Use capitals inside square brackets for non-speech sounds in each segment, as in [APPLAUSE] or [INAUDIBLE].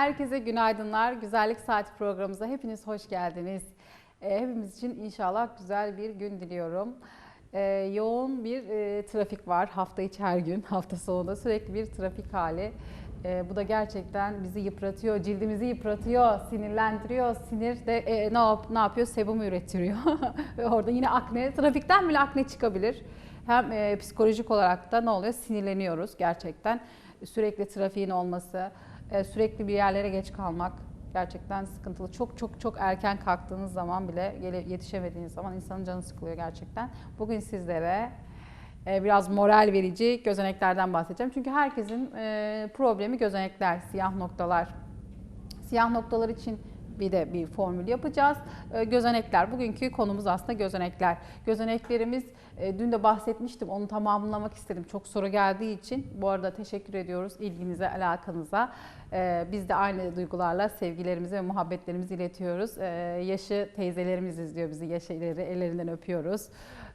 Herkese günaydınlar. Güzellik Saati programımıza hepiniz hoş geldiniz. Ee, Hepimiz için inşallah güzel bir gün diliyorum. Ee, yoğun bir e, trafik var hafta içi her gün, [LAUGHS] hafta sonunda sürekli bir trafik hali. Ee, bu da gerçekten bizi yıpratıyor, cildimizi yıpratıyor, sinirlendiriyor. Sinir de e, ne, yap, ne yapıyor? Sebum üretiriyor. [LAUGHS] Orada yine akne, trafikten bile akne çıkabilir. Hem e, psikolojik olarak da ne oluyor? Sinirleniyoruz gerçekten. Sürekli trafiğin olması, e, sürekli bir yerlere geç kalmak gerçekten sıkıntılı. Çok çok çok erken kalktığınız zaman bile yetişemediğiniz zaman insanın canı sıkılıyor gerçekten. Bugün sizlere e, biraz moral verici gözeneklerden bahsedeceğim. Çünkü herkesin e, problemi gözenekler, siyah noktalar. Siyah noktalar için bir de bir formül yapacağız. E, Gözenekler. Bugünkü konumuz aslında gözenekler. Gözeneklerimiz e, dün de bahsetmiştim. Onu tamamlamak istedim. Çok soru geldiği için. Bu arada teşekkür ediyoruz ilginize, alakanıza. E, Biz de aynı duygularla sevgilerimizi ve muhabbetlerimizi iletiyoruz. E, Yaşı teyzelerimiz izliyor bizi. Yaş ileri ellerinden öpüyoruz.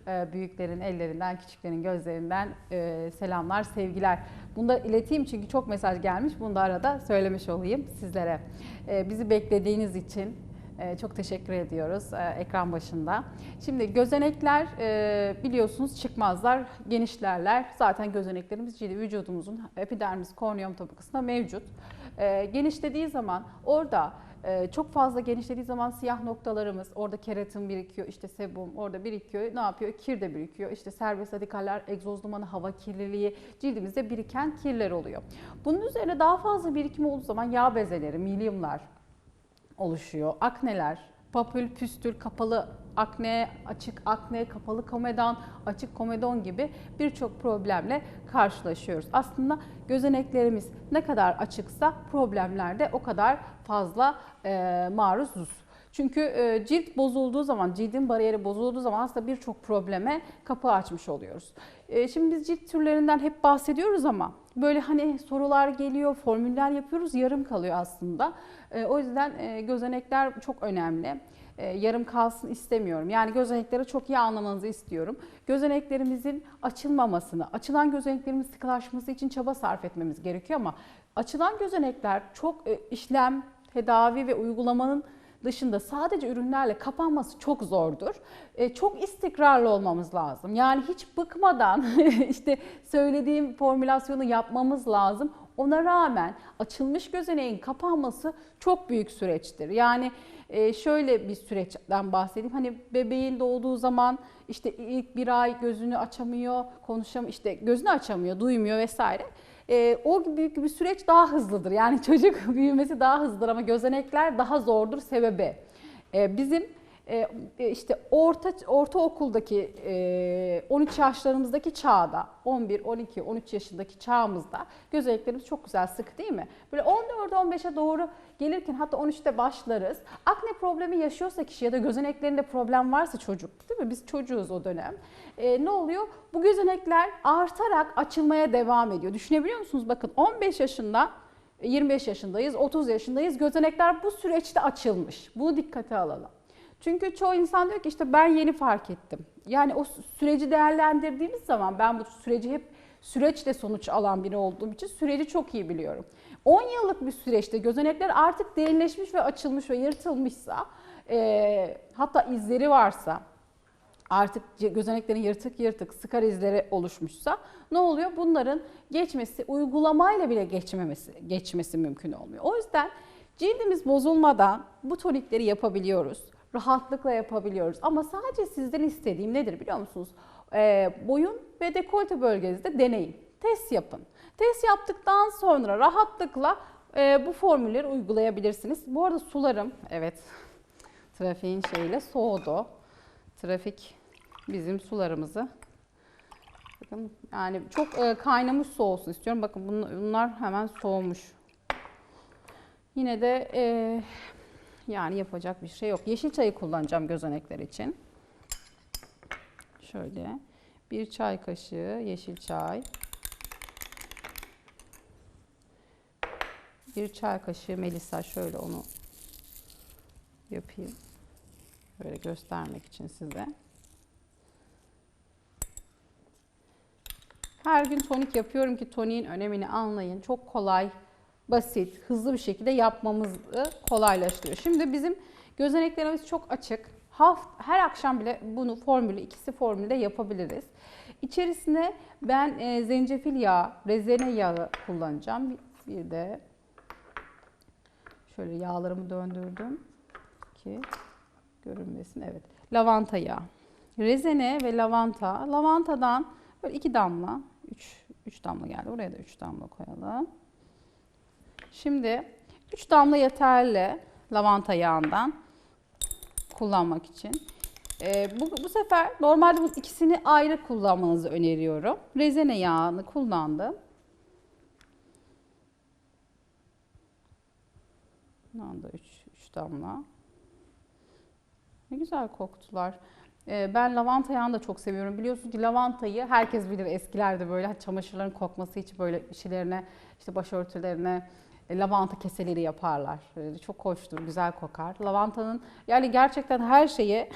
E, Büyüklerin ellerinden, küçüklerin gözlerinden e, selamlar, sevgiler. Bunu da ileteyim çünkü çok mesaj gelmiş. Bunu da arada söylemiş olayım sizlere. E, Bizi beklediğiniz için e, çok teşekkür ediyoruz e, ekran başında. Şimdi gözenekler biliyorsunuz çıkmazlar, genişlerler. Zaten gözeneklerimiz cildi vücudumuzun epidermis, korneum tabakasında mevcut. Genişlediği zaman orada ee, çok fazla genişlediği zaman siyah noktalarımız, orada keratin birikiyor, işte sebum orada birikiyor. Ne yapıyor? Kir de birikiyor. İşte serbest radikaller, egzoz dumanı, hava kirliliği, cildimizde biriken kirler oluyor. Bunun üzerine daha fazla birikim olduğu zaman yağ bezeleri, milyumlar oluşuyor. Akneler, papül, püstül, kapalı akne, açık akne, kapalı komedon, açık komedon gibi birçok problemle karşılaşıyoruz. Aslında gözeneklerimiz ne kadar açıksa problemler de o kadar fazla e, maruzuz. Çünkü e, cilt bozulduğu zaman, cildin bariyeri bozulduğu zaman aslında birçok probleme kapı açmış oluyoruz. E, şimdi biz cilt türlerinden hep bahsediyoruz ama böyle hani sorular geliyor, formüller yapıyoruz, yarım kalıyor aslında. E, o yüzden gözenekler çok önemli. E, yarım kalsın istemiyorum. Yani gözenekleri çok iyi anlamanızı istiyorum. Gözeneklerimizin açılmamasını, açılan gözeneklerimizin sıkılaşması için çaba sarf etmemiz gerekiyor ama açılan gözenekler çok e, işlem, tedavi ve uygulamanın dışında sadece ürünlerle kapanması çok zordur. E, çok istikrarlı olmamız lazım. Yani hiç bıkmadan [LAUGHS] işte söylediğim formülasyonu yapmamız lazım. Ona rağmen açılmış gözeneğin kapanması çok büyük süreçtir. Yani e, şöyle bir süreçten bahsedeyim. Hani bebeğin doğduğu zaman işte ilk bir ay gözünü açamıyor, konuşamıyor, işte gözünü açamıyor, duymuyor vesaire. E, o büyük bir süreç daha hızlıdır. Yani [LAUGHS] çocuk büyümesi daha hızlıdır ama gözenekler daha zordur sebebi. E, bizim e, işte orta ortaokuldaki e, 13 yaşlarımızdaki çağda 11, 12, 13 yaşındaki çağımızda gözeneklerimiz çok güzel sık değil mi? Böyle 14-15'e doğru gelirken hatta 13'te başlarız. Akne problemi yaşıyorsa kişi ya da gözeneklerinde problem varsa çocuk değil mi? Biz çocuğuz o dönem. E, ne oluyor? Bu gözenekler artarak açılmaya devam ediyor. Düşünebiliyor musunuz? Bakın 15 yaşında 25 yaşındayız, 30 yaşındayız. Gözenekler bu süreçte açılmış. Bunu dikkate alalım. Çünkü çoğu insan diyor ki işte ben yeni fark ettim. Yani o süreci değerlendirdiğimiz zaman ben bu süreci hep süreçle sonuç alan biri olduğum için süreci çok iyi biliyorum. 10 yıllık bir süreçte gözenekler artık derinleşmiş ve açılmış ve yırtılmışsa e, hatta izleri varsa artık gözeneklerin yırtık yırtık sıkar izleri oluşmuşsa ne oluyor? Bunların geçmesi uygulamayla bile geçmemesi geçmesi mümkün olmuyor. O yüzden cildimiz bozulmadan bu tonikleri yapabiliyoruz. Rahatlıkla yapabiliyoruz. Ama sadece sizden istediğim nedir biliyor musunuz? Ee, boyun ve dekolte bölgenizde deneyin. Test yapın. Test yaptıktan sonra rahatlıkla e, bu formülleri uygulayabilirsiniz. Bu arada sularım, evet trafiğin şeyiyle soğudu. Trafik bizim sularımızı bakın yani çok e, kaynamış su olsun istiyorum. Bakın bunlar hemen soğumuş. Yine de e, yani yapacak bir şey yok. Yeşil çayı kullanacağım gözenekler için. Şöyle bir çay kaşığı yeşil çay. Bir çay kaşığı melisa şöyle onu yapayım. Böyle göstermek için size. Her gün tonik yapıyorum ki toniğin önemini anlayın. Çok kolay basit, hızlı bir şekilde yapmamızı kolaylaştırıyor. Şimdi bizim gözeneklerimiz çok açık. Haft, her akşam bile bunu formülü, ikisi formülde yapabiliriz. İçerisine ben e, zencefil yağı, rezene yağı kullanacağım. Bir, de şöyle yağlarımı döndürdüm ki görünmesin. Evet. Lavanta yağı. Rezene ve lavanta. Lavantadan böyle iki damla, üç, üç damla geldi. Oraya da üç damla koyalım. Şimdi 3 damla yeterli lavanta yağından kullanmak için. Ee, bu, bu sefer normalde bu ikisini ayrı kullanmanızı öneriyorum. Rezene yağını kullandım. Bundan da 3 damla. Ne güzel koktular. Ee, ben lavanta yağını da çok seviyorum. Biliyorsunuz ki lavantayı herkes bilir eskilerde böyle çamaşırların kokması için böyle şeylerine, işte başörtülerine lavanta keseleri yaparlar. Böyle çok hoştur, güzel kokar. Lavantanın yani gerçekten her şeye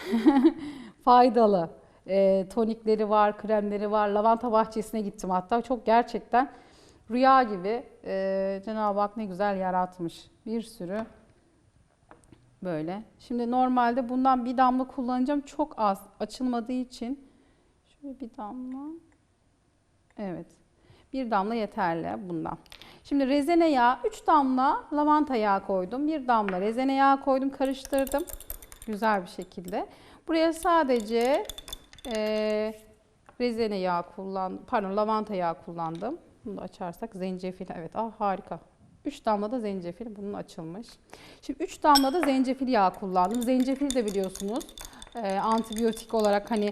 [LAUGHS] faydalı. E, tonikleri var, kremleri var. Lavanta bahçesine gittim hatta. Çok gerçekten rüya gibi e, Cenab-ı Hak ne güzel yaratmış. Bir sürü böyle. Şimdi normalde bundan bir damla kullanacağım. Çok az açılmadığı için. Şöyle bir damla. Evet. Bir damla yeterli bundan. Şimdi rezene yağı 3 damla lavanta yağı koydum. Bir damla rezene yağı koydum. Karıştırdım. Güzel bir şekilde. Buraya sadece e, rezene yağı kullan, pardon lavanta yağı kullandım. Bunu da açarsak zencefil. Evet ah harika. 3 damla da zencefil bunun açılmış. Şimdi 3 damla da zencefil yağı kullandım. Zencefil de biliyorsunuz e, antibiyotik olarak hani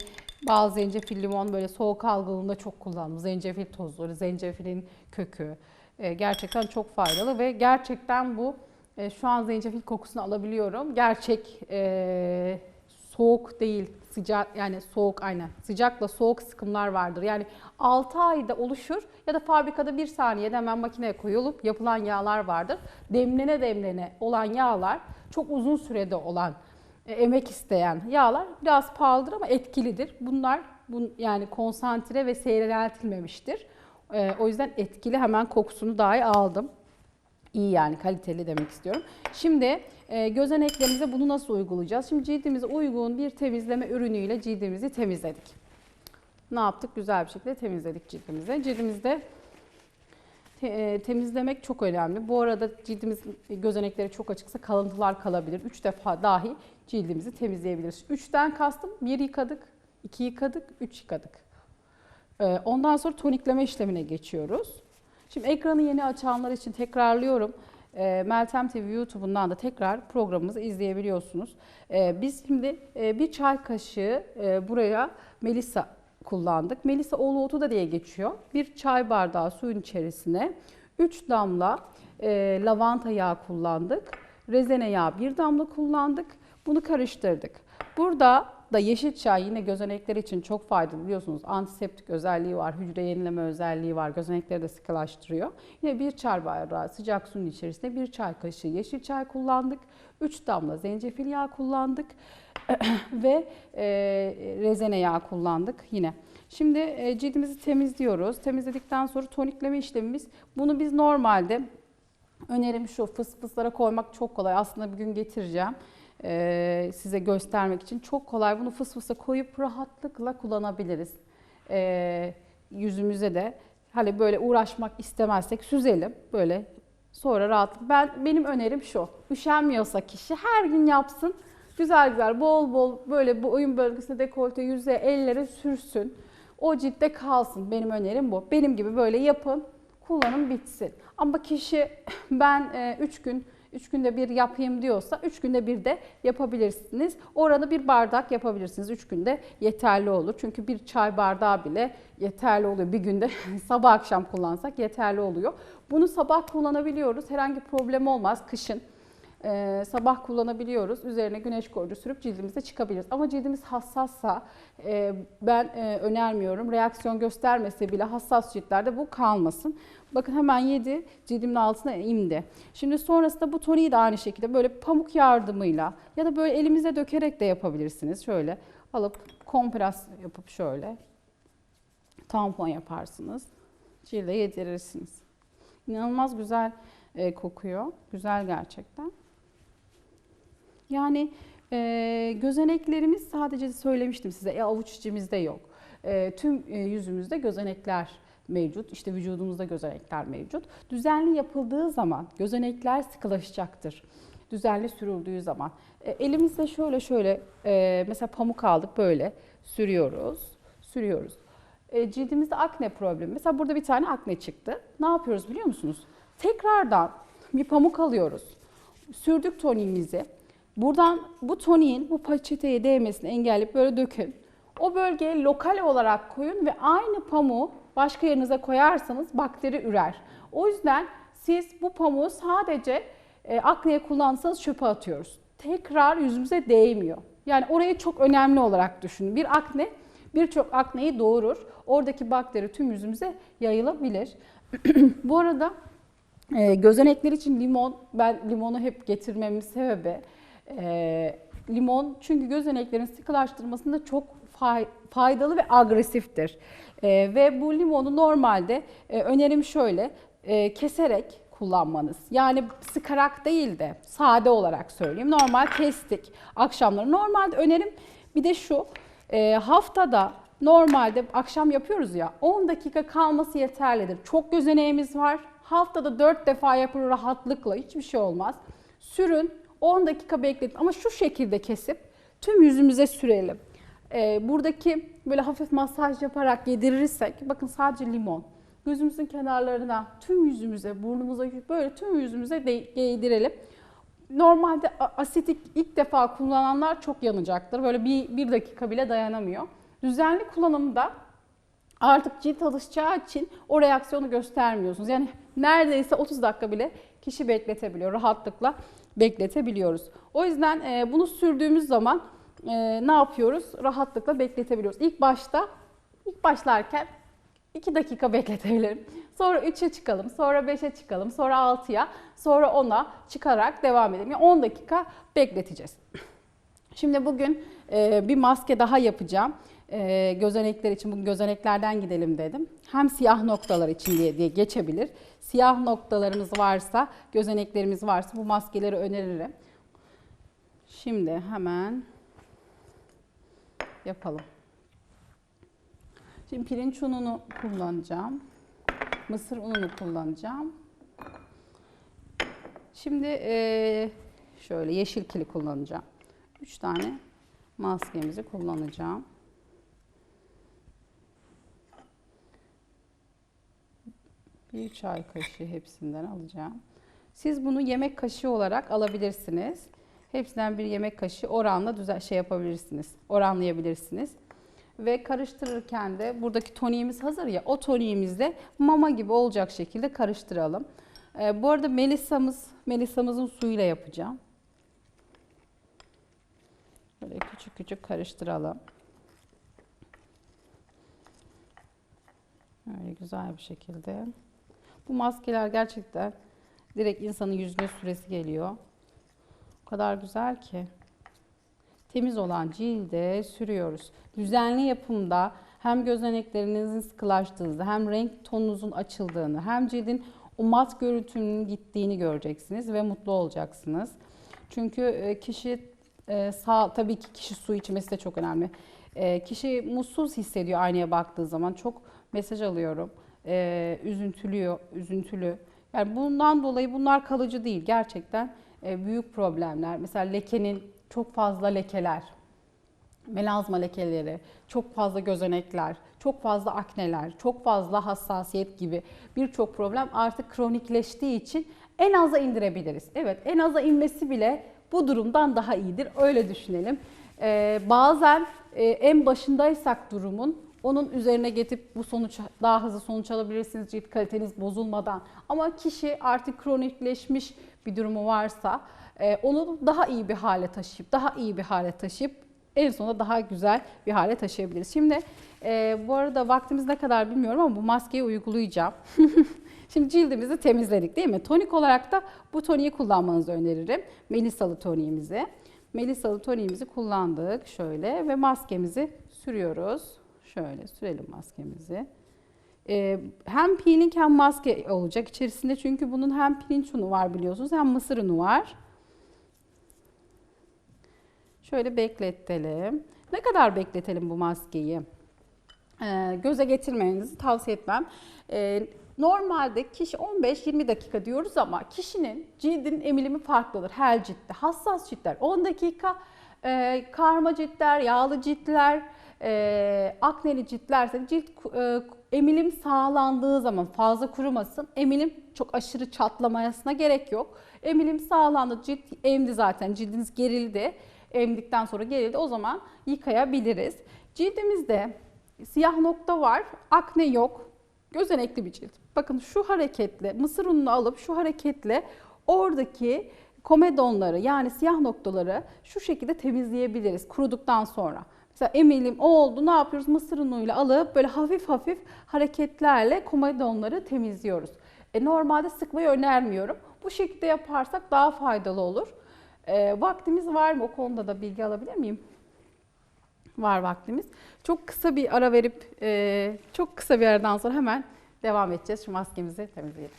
bazı zencefil limon böyle soğuk algınlığında çok kullandım. Zencefil tozları, zencefilin kökü e, gerçekten çok faydalı ve gerçekten bu e, şu an zencefil kokusunu alabiliyorum. Gerçek e, soğuk değil, sıcak yani soğuk aynen sıcakla soğuk sıkımlar vardır. Yani 6 ayda oluşur ya da fabrikada bir saniyede hemen makineye koyulup yapılan yağlar vardır. Demlene demlene olan yağlar çok uzun sürede olan emek isteyen yağlar biraz pahalıdır ama etkilidir. Bunlar bun, yani konsantre ve seyreltilmemiştir. E, o yüzden etkili hemen kokusunu dahi aldım. İyi yani kaliteli demek istiyorum. Şimdi e, gözeneklerimize bunu nasıl uygulayacağız? Şimdi cildimize uygun bir temizleme ürünüyle cildimizi temizledik. Ne yaptık? Güzel bir şekilde temizledik cildimizi. Cildimizde te, e, temizlemek çok önemli. Bu arada cildimiz gözenekleri çok açıksa kalıntılar kalabilir. Üç defa dahi cildimizi temizleyebiliriz. Üçten kastım bir yıkadık, iki yıkadık, üç yıkadık. E, ondan sonra tonikleme işlemine geçiyoruz. Şimdi ekranı yeni açanlar için tekrarlıyorum. E, Meltem TV YouTube'undan da tekrar programımızı izleyebiliyorsunuz. E, biz şimdi e, bir çay kaşığı e, buraya Melisa kullandık. Melisa oğlu otu da diye geçiyor. Bir çay bardağı suyun içerisine 3 damla e, lavanta yağı kullandık. Rezene yağı bir damla kullandık. Bunu karıştırdık. Burada da yeşil çay yine gözenekler için çok faydalı biliyorsunuz. Antiseptik özelliği var, hücre yenileme özelliği var. Gözenekleri de sıkılaştırıyor. Yine bir çay bardağı sıcak suyun içerisinde bir çay kaşığı yeşil çay kullandık. 3 damla zencefil yağı kullandık. [CLEARS THROAT] ve e, rezene yağı kullandık yine. Şimdi e, cildimizi temizliyoruz. Temizledikten sonra tonikleme işlemimiz. Bunu biz normalde önerim şu fıs fıslara koymak çok kolay. Aslında bir gün getireceğim e, size göstermek için. Çok kolay bunu fıs fısa koyup rahatlıkla kullanabiliriz. E, yüzümüze de hani böyle uğraşmak istemezsek süzelim böyle sonra rahat. Ben benim önerim şu. Üşenmiyorsa kişi her gün yapsın. Güzel güzel bol bol böyle bu oyun bölgesine dekolte yüze ellere sürsün. O ciltte kalsın. Benim önerim bu. Benim gibi böyle yapın. Kullanın bitsin. Ama kişi [CLEARS THROAT] ben 3 gün 3 günde bir yapayım diyorsa 3 günde bir de yapabilirsiniz. Oranı bir bardak yapabilirsiniz. 3 günde yeterli olur. Çünkü bir çay bardağı bile yeterli oluyor. Bir günde [LAUGHS] sabah akşam kullansak yeterli oluyor. Bunu sabah kullanabiliyoruz. Herhangi problem olmaz kışın. Ee, sabah kullanabiliyoruz. Üzerine güneş koruyucu sürüp cildimize çıkabiliriz. Ama cildimiz hassassa e, ben e, önermiyorum. Reaksiyon göstermese bile hassas ciltlerde bu kalmasın. Bakın hemen yedi cildimin altına indi. Şimdi sonrasında bu toniği de aynı şekilde böyle pamuk yardımıyla ya da böyle elimize dökerek de yapabilirsiniz. Şöyle alıp kompres yapıp şöyle tampon yaparsınız. Cilde yedirirsiniz. İnanılmaz güzel e, kokuyor. Güzel gerçekten. Yani e, gözeneklerimiz sadece söylemiştim size e, avuç içimizde yok. E, tüm e, yüzümüzde gözenekler mevcut. İşte vücudumuzda gözenekler mevcut. Düzenli yapıldığı zaman gözenekler sıkılaşacaktır. Düzenli sürüldüğü zaman. E, elimizde şöyle şöyle e, mesela pamuk aldık böyle sürüyoruz. Sürüyoruz. E, cildimizde akne problemi. Mesela burada bir tane akne çıktı. Ne yapıyoruz biliyor musunuz? Tekrardan bir pamuk alıyoruz. Sürdük toniğimizi. Buradan bu toniğin bu peçeteye değmesini engelleyip böyle dökün. O bölgeye lokal olarak koyun ve aynı pamuğu başka yerinize koyarsanız bakteri ürer. O yüzden siz bu pamuğu sadece e, akneye kullansanız çöpe atıyoruz. Tekrar yüzümüze değmiyor. Yani orayı çok önemli olarak düşünün. Bir akne birçok akneyi doğurur. Oradaki bakteri tüm yüzümüze yayılabilir. [CLEARS THROAT] bu arada e, gözenekler için limon, ben limonu hep getirmemin sebebi e, limon çünkü gözeneklerin sıkılaştırmasında çok faydalı ve agresiftir. E, ve bu limonu normalde e, önerim şöyle e, keserek kullanmanız. Yani sıkarak değil de sade olarak söyleyeyim. Normal kestik akşamları. Normalde önerim bir de şu e, haftada normalde akşam yapıyoruz ya 10 dakika kalması yeterlidir. Çok gözeneğimiz var. Haftada 4 defa yapın rahatlıkla hiçbir şey olmaz. Sürün 10 dakika bekletin ama şu şekilde kesip tüm yüzümüze sürelim. Ee, buradaki böyle hafif masaj yaparak yedirirsek bakın sadece limon. Gözümüzün kenarlarına, tüm yüzümüze, burnumuza böyle tüm yüzümüze de yedirelim. Normalde a- asetik ilk defa kullananlar çok yanacaktır. Böyle bir, bir dakika bile dayanamıyor. Düzenli kullanımda artık cilt alışacağı için o reaksiyonu göstermiyorsunuz. Yani neredeyse 30 dakika bile kişi bekletebiliyor. Rahatlıkla bekletebiliyoruz. O yüzden e, bunu sürdüğümüz zaman e, ne yapıyoruz? Rahatlıkla bekletebiliyoruz. İlk başta, ilk başlarken 2 dakika bekletebilirim. Sonra 3'e çıkalım, sonra 5'e çıkalım, sonra 6'ya, sonra 10'a çıkarak devam edelim. Yani 10 dakika bekleteceğiz. Şimdi bugün e, bir maske daha yapacağım. E, gözenekler için bugün gözeneklerden gidelim dedim. Hem siyah noktalar için diye, diye geçebilir. Siyah noktalarımız varsa, gözeneklerimiz varsa bu maskeleri öneririm. Şimdi hemen yapalım. Şimdi pirinç ununu kullanacağım. Mısır ununu kullanacağım. Şimdi e, şöyle yeşil kili kullanacağım. 3 tane maskemizi kullanacağım. Bir çay kaşığı hepsinden alacağım. Siz bunu yemek kaşığı olarak alabilirsiniz. Hepsinden bir yemek kaşığı oranla düzen şey yapabilirsiniz. Oranlayabilirsiniz. Ve karıştırırken de buradaki toniğimiz hazır ya o toniğimizde mama gibi olacak şekilde karıştıralım. Ee, bu arada Melisa'mız, Melisa'mızın suyuyla yapacağım. Böyle küçük küçük karıştıralım. Böyle güzel bir şekilde. Bu maskeler gerçekten direkt insanın yüzüne süresi geliyor. O kadar güzel ki. Temiz olan cilde sürüyoruz. Düzenli yapımda hem gözeneklerinizin sıkılaştığını hem renk tonunuzun açıldığını hem cildin o mat görüntünün gittiğini göreceksiniz ve mutlu olacaksınız. Çünkü e, kişi e, sağ tabii ki kişi su içmesi de çok önemli. E, kişi mutsuz hissediyor aynaya baktığı zaman. Çok mesaj alıyorum. Üzüntülüyor, üzüntülü. Yani bundan dolayı bunlar kalıcı değil. Gerçekten büyük problemler. Mesela lekenin çok fazla lekeler, melazma lekeleri, çok fazla gözenekler, çok fazla akneler, çok fazla hassasiyet gibi birçok problem artık kronikleştiği için en aza indirebiliriz. Evet en aza inmesi bile bu durumdan daha iyidir. Öyle düşünelim. Ee, bazen e, en başındaysak durumun onun üzerine getirip bu sonuç daha hızlı sonuç alabilirsiniz cilt kaliteniz bozulmadan. Ama kişi artık kronikleşmiş bir durumu varsa e, onu daha iyi bir hale taşıyıp daha iyi bir hale taşıyıp en sonunda daha güzel bir hale taşıyabiliriz. Şimdi e, bu arada vaktimiz ne kadar bilmiyorum ama bu maskeyi uygulayacağım. [LAUGHS] Şimdi cildimizi temizledik değil mi? Tonik olarak da bu toniği kullanmanızı öneririm. Melisalı toniğimizi. Melisalı toniğimizi kullandık şöyle ve maskemizi sürüyoruz. Şöyle sürelim maskemizi. Ee, hem peeling hem maske olacak içerisinde çünkü bunun hem pirinç unu var biliyorsunuz hem mısır unu var. Şöyle bekletelim. Ne kadar bekletelim bu maskeyi? Ee, göze getirmenizi tavsiye etmem. Ee, normalde kişi 15-20 dakika diyoruz ama kişinin cildinin emilimi farklıdır her ciltte. Hassas ciltler 10 dakika, e, karma ciltler, yağlı ciltler, e, akneli ciltlerse cilt e, emilim sağlandığı zaman fazla kurumasın. Emilim çok aşırı çatlamayasına gerek yok. Emilim sağlandı, cilt emdi zaten, cildiniz gerildi. Emdikten sonra gerildi. O zaman yıkayabiliriz. Cildimizde siyah nokta var, akne yok. Gözenekli bir cilt. Bakın şu hareketle, mısır ununu alıp şu hareketle oradaki komedonları yani siyah noktaları şu şekilde temizleyebiliriz kuruduktan sonra. Mesela emilim oldu ne yapıyoruz? Mısır unuyla alıp böyle hafif hafif hareketlerle komedonları temizliyoruz. E, normalde sıkmayı önermiyorum. Bu şekilde yaparsak daha faydalı olur. E, vaktimiz var mı? O konuda da bilgi alabilir miyim? Var vaktimiz. Çok kısa bir ara verip e, çok kısa bir aradan sonra hemen devam edeceğiz. Şu maskemizi temizleyelim.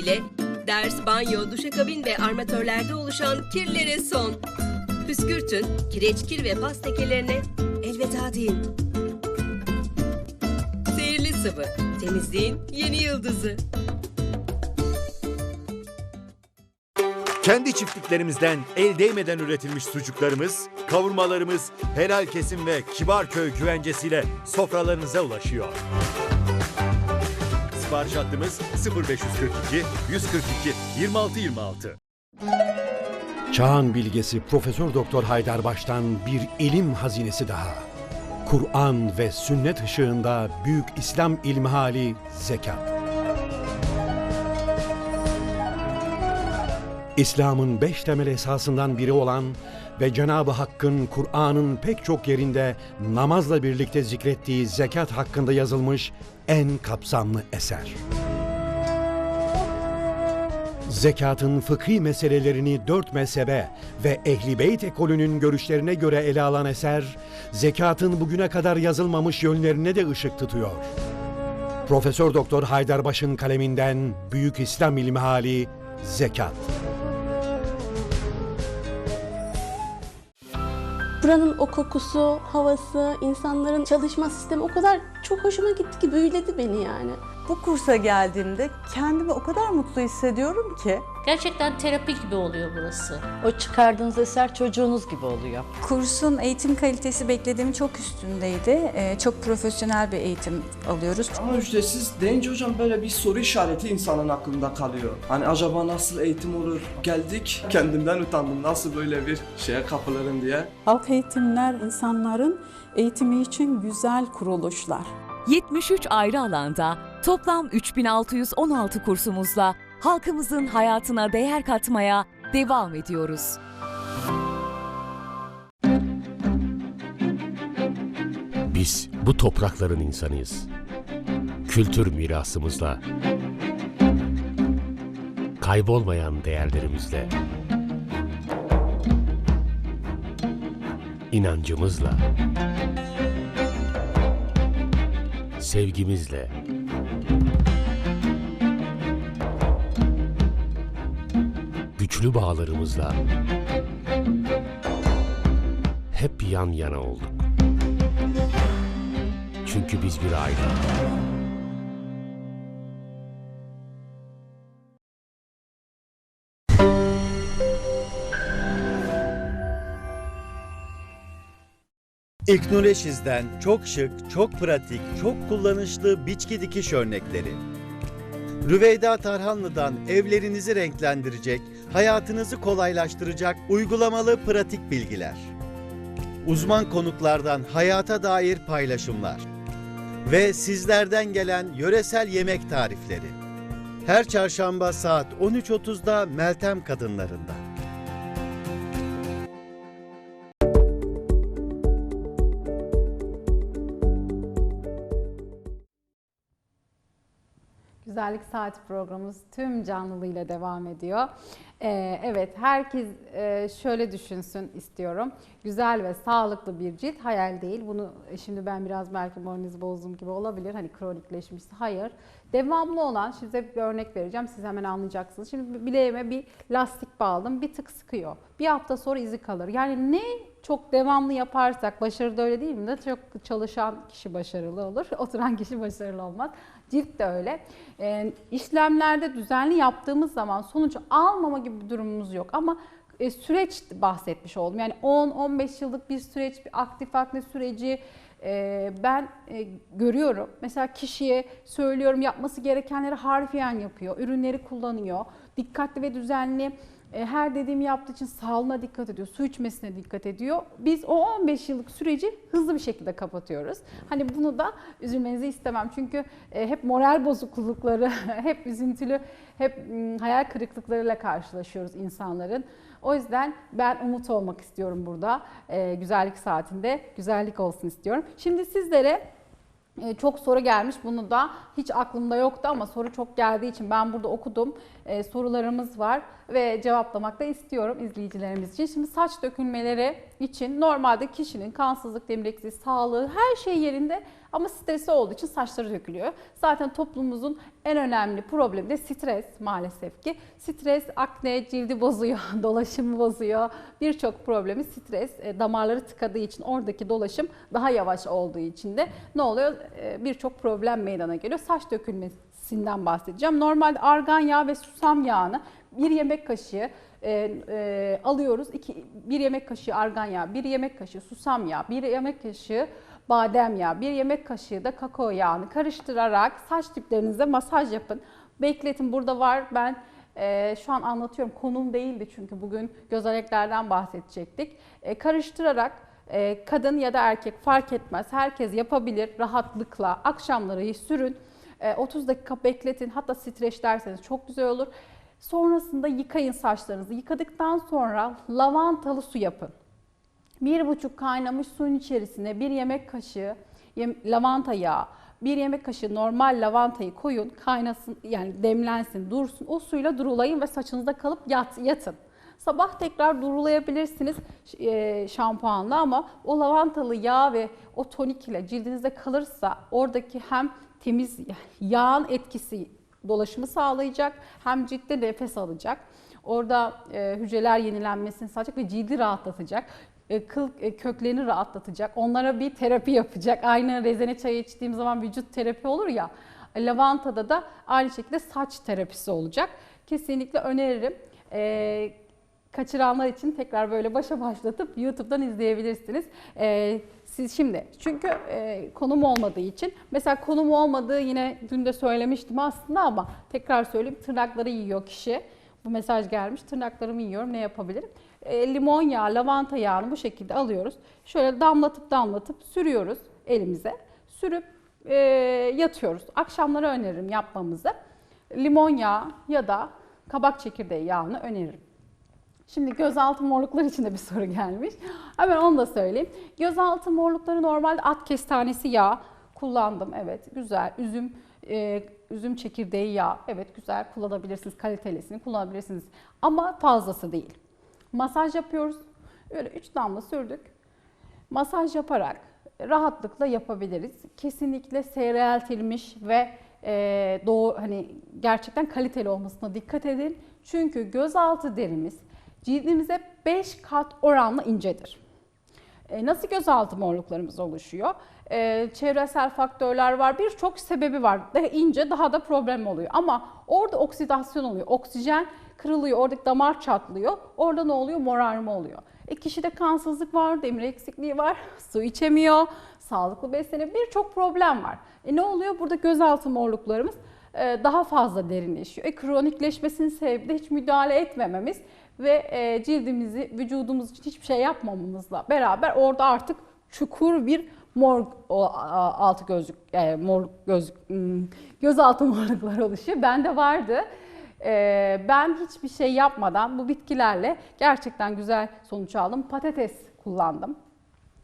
Temizleyiciyle ders, banyo, duşakabin ve armatörlerde oluşan kirlere son. Püskürtün, kireç kir ve pas lekelerine elveda deyin. Sihirli sıvı, temizliğin yeni yıldızı. Kendi çiftliklerimizden el değmeden üretilmiş sucuklarımız, kavurmalarımız helal kesim ve Kibarköy güvencesiyle sofralarınıza ulaşıyor. Sipariş hattımız 0542 142 2626. Çağın bilgesi Profesör Doktor Haydarbaş'tan bir ilim hazinesi daha. Kur'an ve sünnet ışığında büyük İslam ilmihali zekat. İslam'ın beş temel esasından biri olan ve Cenab-ı Hakk'ın Kur'an'ın pek çok yerinde namazla birlikte zikrettiği zekat hakkında yazılmış en kapsamlı eser. Zekatın fıkhi meselelerini dört mezhebe ve Ehli Beyt ekolünün görüşlerine göre ele alan eser, zekatın bugüne kadar yazılmamış yönlerine de ışık tutuyor. Profesör Doktor Haydarbaş'ın kaleminden Büyük İslam İlmihali Zekat. Buranın o kokusu, havası, insanların çalışma sistemi o kadar çok hoşuma gitti ki büyüledi beni yani. Bu kursa geldiğimde kendimi o kadar mutlu hissediyorum ki. Gerçekten terapi gibi oluyor burası. O çıkardığınız eser çocuğunuz gibi oluyor. Kursun eğitim kalitesi beklediğim çok üstündeydi. Ee, çok profesyonel bir eğitim alıyoruz. Ama ücretsiz deyince hocam böyle bir soru işareti insanın aklında kalıyor. Hani acaba nasıl eğitim olur? Geldik kendimden utandım nasıl böyle bir şeye kapılırım diye. Halk eğitimler insanların eğitimi için güzel kuruluşlar. 73 ayrı alanda toplam 3616 kursumuzla halkımızın hayatına değer katmaya devam ediyoruz. Biz bu toprakların insanıyız. Kültür mirasımızla, kaybolmayan değerlerimizle, inancımızla, sevgimizle, güçlü bağlarımızla hep yan yana olduk. Çünkü biz bir aile. İknoleşiz'den çok şık, çok pratik, çok kullanışlı biçki dikiş örnekleri. Rüveyda Tarhanlı'dan evlerinizi renklendirecek, hayatınızı kolaylaştıracak uygulamalı pratik bilgiler. Uzman konuklardan hayata dair paylaşımlar. Ve sizlerden gelen yöresel yemek tarifleri. Her çarşamba saat 13.30'da Meltem Kadınlarında. Güzellik Saati programımız tüm canlılığıyla devam ediyor. Ee, evet, herkes e, şöyle düşünsün istiyorum. Güzel ve sağlıklı bir cilt hayal değil. Bunu e, şimdi ben biraz belki moralinizi bozdum gibi olabilir. Hani kronikleşmişse. Hayır. Devamlı olan, size bir örnek vereceğim. Siz hemen anlayacaksınız. Şimdi bileğime bir lastik bağladım. Bir tık sıkıyor. Bir hafta sonra izi kalır. Yani ne çok devamlı yaparsak, başarı da öyle değil mi? Çok çalışan kişi başarılı olur. [LAUGHS] Oturan kişi başarılı olmaz. Cilt de öyle. E, işlemlerde düzenli yaptığımız zaman sonuç almama gibi bir durumumuz yok. Ama e, süreç bahsetmiş oldum. Yani 10-15 yıllık bir süreç, bir aktif akne süreci e, ben e, görüyorum. Mesela kişiye söylüyorum yapması gerekenleri harfiyen yapıyor. Ürünleri kullanıyor. Dikkatli ve düzenli her dediğimi yaptığı için sağlığına dikkat ediyor, su içmesine dikkat ediyor. Biz o 15 yıllık süreci hızlı bir şekilde kapatıyoruz. Hani bunu da üzülmenizi istemem. Çünkü e, hep moral bozuklukları, [LAUGHS] hep üzüntülü, hep hayal kırıklıklarıyla karşılaşıyoruz insanların. O yüzden ben umut olmak istiyorum burada. E, güzellik saatinde güzellik olsun istiyorum. Şimdi sizlere çok soru gelmiş. Bunu da hiç aklımda yoktu ama soru çok geldiği için ben burada okudum. Ee, sorularımız var ve cevaplamak da istiyorum izleyicilerimiz için. Şimdi saç dökülmeleri için normalde kişinin kansızlık, demir sağlığı her şey yerinde ama stresi olduğu için saçları dökülüyor. Zaten toplumumuzun en önemli problemi de stres maalesef ki. Stres akne, cildi bozuyor, [LAUGHS] dolaşımı bozuyor. Birçok problemi stres, e, damarları tıkadığı için oradaki dolaşım daha yavaş olduğu için de ne oluyor? E, Birçok problem meydana geliyor. Saç dökülmesinden bahsedeceğim. Normalde argan yağı ve susam yağını bir yemek kaşığı e, e, alıyoruz. İki, bir yemek kaşığı argan yağı, bir yemek kaşığı susam yağı, bir yemek kaşığı badem yağı, bir yemek kaşığı da kakao yağını karıştırarak saç diplerinize masaj yapın. Bekletin burada var. Ben e, şu an anlatıyorum. Konum değildi çünkü bugün gözeneklerden bahsedecektik. E, karıştırarak e, kadın ya da erkek fark etmez. Herkes yapabilir rahatlıkla. Akşamları sürün. E, 30 dakika bekletin. Hatta streçlerseniz çok güzel olur. Sonrasında yıkayın saçlarınızı. Yıkadıktan sonra lavantalı su yapın. Bir buçuk kaynamış suyun içerisine bir yemek kaşığı lavanta yağı, bir yemek kaşığı normal lavantayı koyun, kaynasın yani demlensin, dursun. O suyla durulayın ve saçınızda kalıp yat, yatın. Sabah tekrar durulayabilirsiniz e, şampuanla ama o lavantalı yağ ve o tonik ile cildinizde kalırsa oradaki hem temiz [LAUGHS] yağın etkisi dolaşımı sağlayacak hem ciltte nefes alacak. Orada e, hücreler yenilenmesini sağlayacak ve cildi rahatlatacak kıl e, köklerini rahatlatacak. Onlara bir terapi yapacak. Aynı rezene çayı içtiğim zaman vücut terapi olur ya. Lavantada da aynı şekilde saç terapisi olacak. Kesinlikle öneririm. Ee, kaçıranlar için tekrar böyle başa başlatıp YouTube'dan izleyebilirsiniz. Ee, siz şimdi çünkü e, konum olmadığı için mesela konum olmadığı yine dün de söylemiştim aslında ama tekrar söyleyeyim tırnakları yiyor kişi. Bu mesaj gelmiş tırnaklarımı yiyorum ne yapabilirim? E, limon yağı, lavanta yağını bu şekilde alıyoruz. Şöyle damlatıp damlatıp sürüyoruz elimize. Sürüp e, yatıyoruz. Akşamları öneririm yapmamızı. Limon yağı ya da kabak çekirdeği yağını öneririm. Şimdi gözaltı morlukları için de bir soru gelmiş. Hemen onu da söyleyeyim. Gözaltı morlukları normalde at kestanesi yağı kullandım. Evet güzel. Üzüm e, üzüm çekirdeği yağı. Evet güzel kullanabilirsiniz. Kalitelisini kullanabilirsiniz. Ama fazlası değil. Masaj yapıyoruz. Öyle 3 damla sürdük. Masaj yaparak rahatlıkla yapabiliriz. Kesinlikle seyreltilmiş ve e, doğu hani gerçekten kaliteli olmasına dikkat edin. Çünkü gözaltı derimiz cildimize 5 kat oranla incedir. E, nasıl gözaltı morluklarımız oluşuyor? E, çevresel faktörler var, birçok sebebi var. Daha ince daha da problem oluyor. Ama orada oksidasyon oluyor. Oksijen kırılıyor, oradaki damar çatlıyor. Orada ne oluyor? Morarma oluyor. E, kişide kansızlık var, demir eksikliği var, [LAUGHS] su içemiyor, sağlıklı besleniyor. Birçok problem var. E, ne oluyor? Burada gözaltı morluklarımız e, daha fazla derinleşiyor. E, kronikleşmesinin sebebi de hiç müdahale etmememiz ve e, cildimizi, vücudumuz için hiçbir şey yapmamamızla beraber orada artık çukur bir mor altı gözlük, yani mor göz hmm, gözaltı [LAUGHS] morlukları oluşuyor. Bende vardı. E, ben hiçbir şey yapmadan bu bitkilerle gerçekten güzel sonuç aldım. Patates kullandım.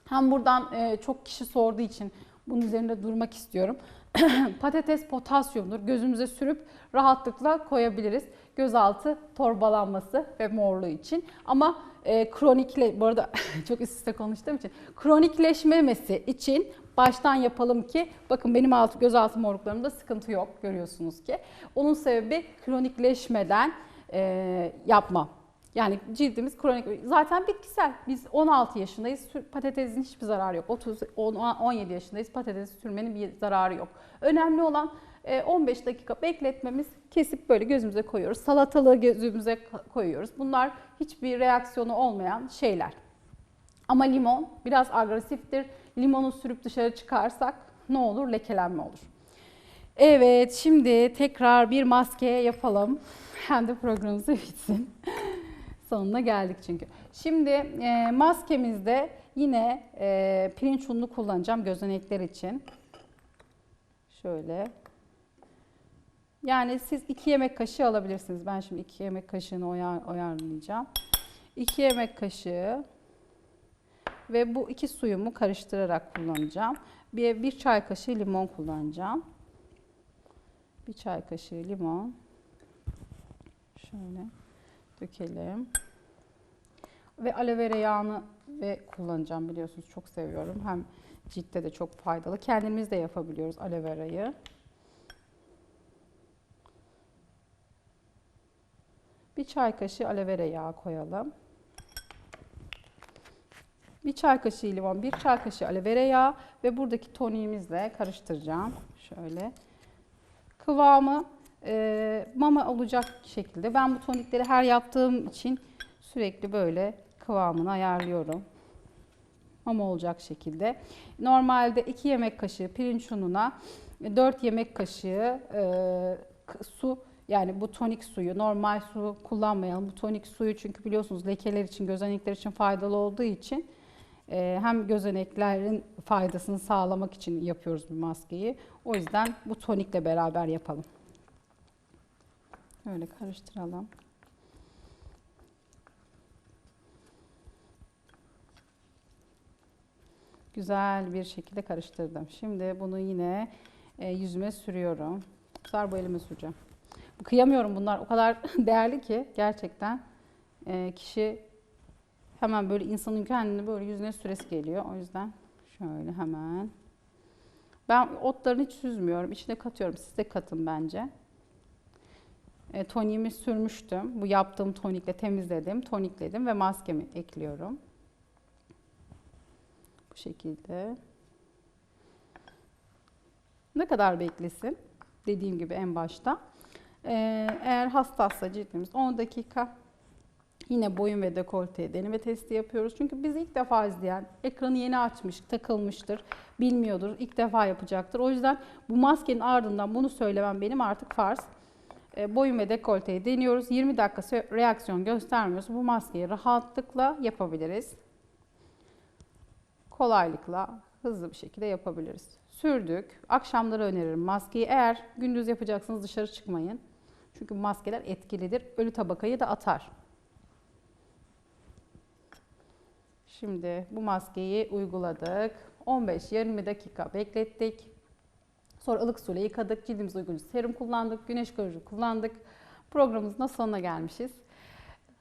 Hem buradan e, çok kişi sorduğu için Bunun üzerinde durmak istiyorum. [CLEARS THROAT] Patates potasyumdur. Gözümüze sürüp rahatlıkla koyabiliriz. Gözaltı torbalanması ve morluğu için. Ama e, kronikle, bu arada [LAUGHS] çok üst üste konuştuğum için kronikleşmemesi için baştan yapalım ki bakın benim altı gözaltı morluklarımda sıkıntı yok görüyorsunuz ki. Onun sebebi kronikleşmeden e, yapma. Yani cildimiz kronik zaten bitkisel. Biz 16 yaşındayız. Patatesin hiçbir zararı yok. 30 10 17 yaşındayız. Patates sürmenin bir zararı yok. Önemli olan 15 dakika bekletmemiz. Kesip böyle gözümüze koyuyoruz. Salatalığı gözümüze koyuyoruz. Bunlar hiçbir reaksiyonu olmayan şeyler. Ama limon biraz agresiftir. Limonu sürüp dışarı çıkarsak ne olur? Lekelenme olur. Evet, şimdi tekrar bir maske yapalım. [LAUGHS] Hem de programımız [LAUGHS] bitsin. Sonuna geldik çünkü. Şimdi e, maskemizde yine e, pirinç ununu kullanacağım gözenekler için. Şöyle. Yani siz 2 yemek kaşığı alabilirsiniz. Ben şimdi 2 yemek kaşığını oyar, ayarlayacağım. 2 yemek kaşığı ve bu iki suyumu karıştırarak kullanacağım. Bir, bir çay kaşığı limon kullanacağım. Bir çay kaşığı limon. Şöyle dökelim. Ve aloe vera yağını ve kullanacağım biliyorsunuz çok seviyorum. Hem ciltte de çok faydalı. Kendimiz de yapabiliyoruz aloe verayı. Bir çay kaşığı aloe vera yağı koyalım. Bir çay kaşığı limon, bir çay kaşığı aloe vera yağı ve buradaki toniğimizle karıştıracağım. Şöyle. Kıvamı e, mama olacak şekilde. Ben bu tonikleri her yaptığım için sürekli böyle kıvamını ayarlıyorum. Mama olacak şekilde. Normalde 2 yemek kaşığı pirinç ununa 4 yemek kaşığı e, su yani bu tonik suyu normal su kullanmayalım. Bu tonik suyu çünkü biliyorsunuz lekeler için, gözenekler için faydalı olduğu için e, hem gözeneklerin faydasını sağlamak için yapıyoruz bu maskeyi. O yüzden bu tonikle beraber yapalım. Böyle karıştıralım. Güzel bir şekilde karıştırdım. Şimdi bunu yine e, yüzüme sürüyorum. Sefer bu elime süreceğim. Kıyamıyorum bunlar o kadar [LAUGHS] değerli ki gerçekten e, kişi hemen böyle insanın kendini böyle yüzüne süresi geliyor. O yüzden şöyle hemen. Ben otlarını hiç süzmüyorum. İçine katıyorum. Siz de katın bence. E, toniğimi sürmüştüm. Bu yaptığım tonikle temizledim, tonikledim ve maskemi ekliyorum. Bu şekilde. Ne kadar beklesin? Dediğim gibi en başta. Ee, eğer hassassa cildimiz 10 dakika yine boyun ve dekolteye deneme testi yapıyoruz. Çünkü biz ilk defa izleyen, ekranı yeni açmış, takılmıştır, bilmiyordur, ilk defa yapacaktır. O yüzden bu maskenin ardından bunu söylemem benim artık farz. Ee, boyun ve dekolteyi deniyoruz. 20 dakika reaksiyon göstermiyorsa bu maskeyi rahatlıkla yapabiliriz kolaylıkla hızlı bir şekilde yapabiliriz. Sürdük. Akşamları öneririm maskeyi. Eğer gündüz yapacaksınız dışarı çıkmayın. Çünkü maskeler etkilidir. Ölü tabakayı da atar. Şimdi bu maskeyi uyguladık. 15-20 dakika beklettik. Sonra ılık suyla yıkadık. Cildimize uygun serum kullandık. Güneş koruyucu kullandık. Programımızın sonuna gelmişiz.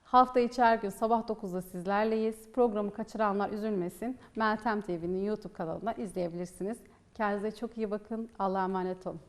Hafta içi her gün sabah 9'da sizlerleyiz. Programı kaçıranlar üzülmesin. Meltem TV'nin YouTube kanalında izleyebilirsiniz. Kendinize çok iyi bakın. Allah'a emanet olun.